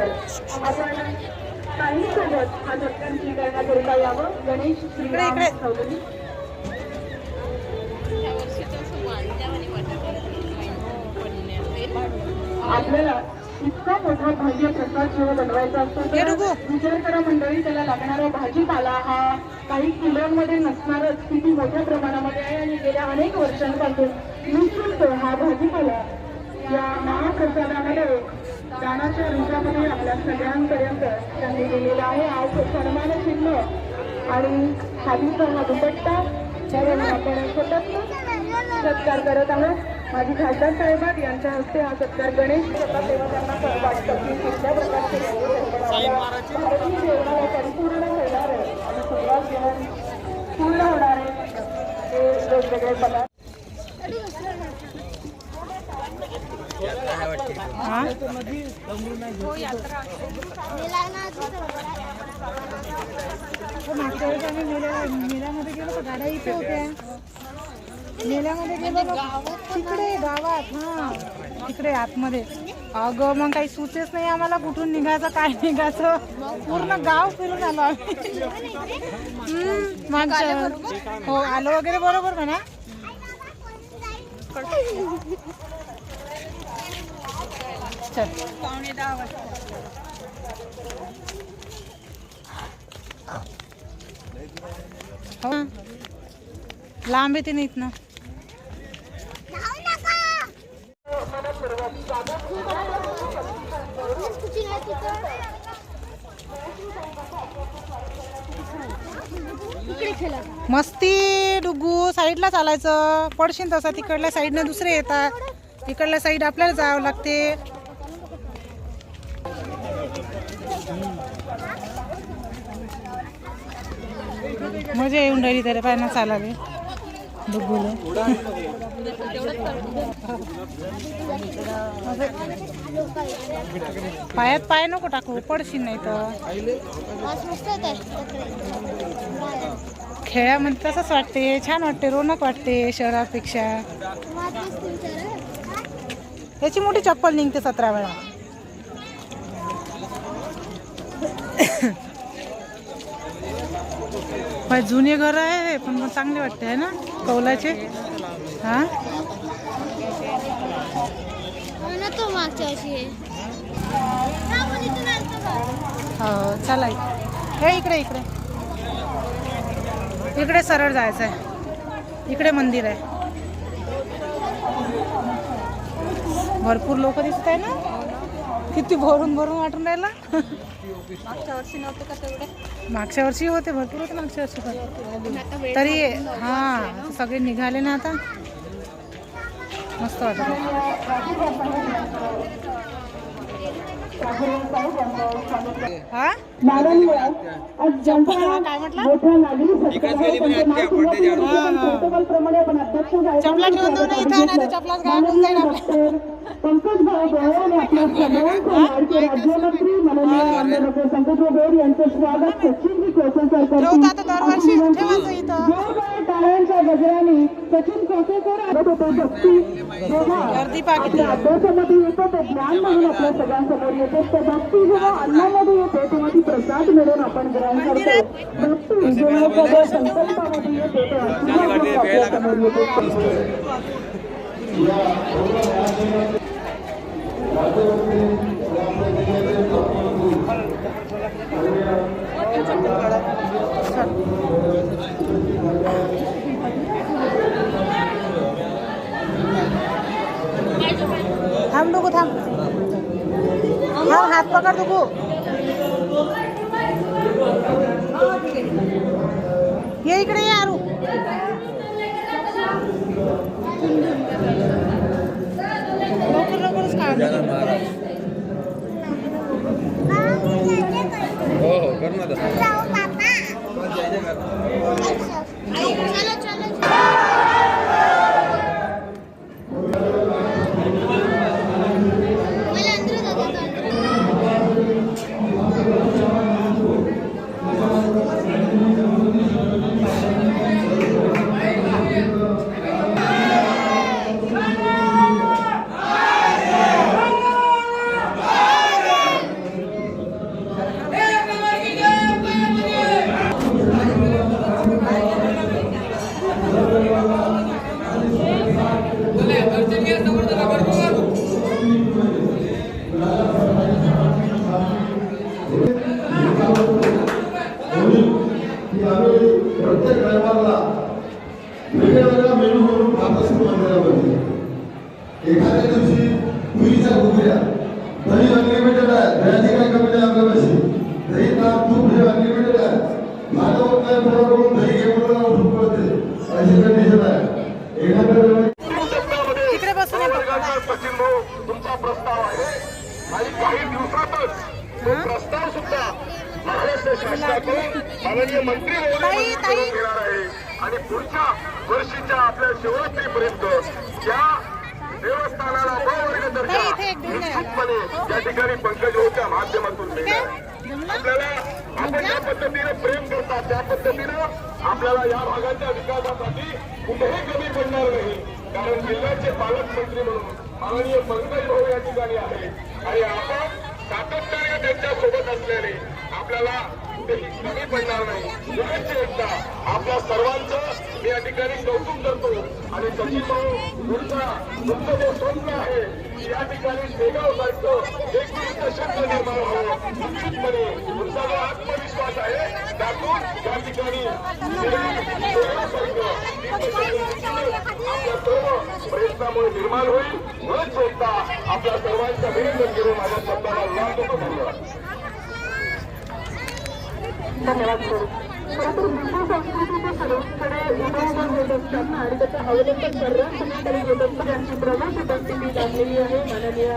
तर आपण काही सोबत हा सत्कार स्वीकारण्याकरिता यावं गणेश श्रीराम इकडे. चौधरी आपल्याला इतका मोठा भाज्य प्रसाद जेव्हा बनवायचा असतो हे तर विचार करा मंडळी त्याला लागणारा भाजीपाला हा काही किलोमध्ये नसणारच किती मोठ्या प्रमाणामध्ये आहे आणि गेल्या अनेक वर्षांपासून निशुल्क हा भाजीपाला या महाप्रसादामध्ये दानाच्या रूपामध्ये आपल्या सगळ्यांपर्यंत त्यांनी दिलेला आहे. आज सन्मान चिन्ह आणि खालीचा हा दुपट्टा त्यावेळी आपण सतत सत्कार करत आहोत. माझी खासदार साहेबात यांच्या हस्ते हा सत्कार गणेश होता तेव्हा त्यांना वाटतं की कुठल्या प्रकारचे भारतीय जेवणाला परिपूर्ण होणार आहे. आणि सुरुवात जेवण पूर्ण होणार आहे. हे वेगवेगळे पदार्थ हा हो, मागच्या वेळेस आम्ही मेल्या मेल्यामध्ये गेलो तर गाड्या इथे होत्या मेल्यामध्ये गेलो तिकडे गावात हा तिकडे आतमध्ये. अगं मग काही सुचेच नाही आम्हाला कुठून निघायचं काय निघायचं. पूर्ण गाव फिरून आलो आम्ही मागच्या. हो आलो वगैरे बरोबर म्हणा. चल हो. लांब येते ना. मस्ती डुगू साईडला चालायचं. पडशील तसा तिकडल्या साईडने दुसरे येतात. इकडल्या साईड आपल्याला जावं लागते. मजा येऊन राहिली त्याला पाय ना चालावे पायात पाय नको टाकू पडशील नाही तर. खेळामध्ये तसंच वाटते छान वाटते रोनक वाटते शहरापेक्षा. याची मोठी चप्पल निघते सतरा वेळा. पाय जुने घर आहे पण चांगले वाटते आहे ना? कौलाचे? हा? तो मागच्या हो चला हे इकडे इकडे. इकडे सरळ जायचं आहे इकडे मंदिर आहे. भरपूर लोक दिसत आहे ना? किती भरून भरून वाटून राहिला? मागच्या वर्षी नव्हतं का तेवढे? मागच्या वर्षी होते भरपूर होते मागच्या वर्षी पण. तरी हा सगळे निघाले ना आता. मस्त हा? चपला ठेवून देऊ ना इथं नाही तर चपलाच गावातून जाईल आपल्या डॉक्टर पंकजभाऊ राज्यमंत्री माननीय पंकजभाऊ गोयल यांचं स्वागत सचिनजी कोसलकर टाळ्यांच्या गजराने सचिन होते भक्ती अभ्यासामध्ये येतो ते ज्ञान म्हणून आपल्या सगळ्यांसमोर येते. ते भक्ती जेव्हा अन्नामध्ये येते तेव्हा ती प्रसाद मिळून आपण ग्रहण करतो. भक्ती जेव्हा संकल्पामध्ये येते येते. थांब नको थांब थांब हात पकड नको ये इकडे ये आरू लवकर लवकरच काढ एखाद्या दिवशी तुरीच्या घुगऱ्या दही अनलिमिटेड आहे दह्याची काही कमी नाही आपल्यापाशी दही ताप तूप हे अनलिमिटेड आहे माझ्या काय थोडा करून दही घेऊन उठून पडते अशी कंडिशन आहे एखाद्या सचिन भाऊ तुमचा प्रस्ताव आहे. आणि काही दिवसातच तो प्रस्ताव सुद्धा महाराष्ट्र शासनाकडून माननीय मंत्री महोदय घेणार आहे. आणि पुढच्या वर्षीच्या आपल्या शिवरात्रीपर्यंत त्या देवस्थानाला वर्ग दर्जा या. निश्चितपणे त्या ठिकाणी पंकज भाऊच्या माध्यमातून मिळणार. आपल्याला आपण ज्या पद्धतीने प्रेम करतात त्या पद्धतीनं आपल्याला या भागाच्या विकासासाठी कुठेही कमी पडणार नाही. कारण जिल्ह्याचे पालकमंत्री म्हणून माननीय पंकज भाऊ या ठिकाणी आहे आणि आपण सातत्याने त्यांच्यासोबत असल्याने आपल्याला कुठेही कमी पडणार नाही. पुनश्च एकदा. आपल्या सर्वांचं मी या ठिकाणी कौतुक करतो. आणि सचिन भाऊ तुमचा तुमचं जे स्वप्न आहे या ठिकाणी शेगाव सारखं एक शब्द निर्माण व्हावं निश्चितपणे तुमचा जो आत्मविश्वास आहे त्यातून या ठिकाणी प्रयत्नामुळे निर्माण होईल. म्हणून एकदा आपल्या सर्वांचं अभिनंदन करून माझ्या शब्दाला लाभ देतो धन्यवाद धन्यवाद सर. खरं तर हिंदू संस्कृतीच्या सर्वांकडे उदयमान होत असताना आणि त्याचा अवलंबन सर्वात सगळीकडे होत असताना यांची प्रमुख उपस्थिती लाभलेली आहे. माननीय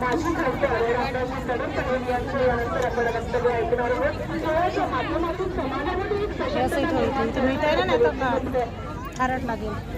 माजी खासदार रामदास कदम साहेब यांचे यानंतर आपण वक्तव्य ऐकणार आहोत. सोहळ्याच्या माध्यमातून समाजामध्ये एक हे खारट लागेल.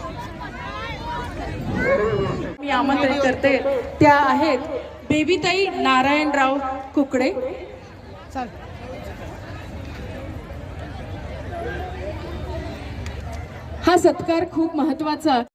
आमंत्रित करते. त्या आहेत बेबीताई नारायणराव कुकडे. हा सत्कार खूप महत्त्वाचा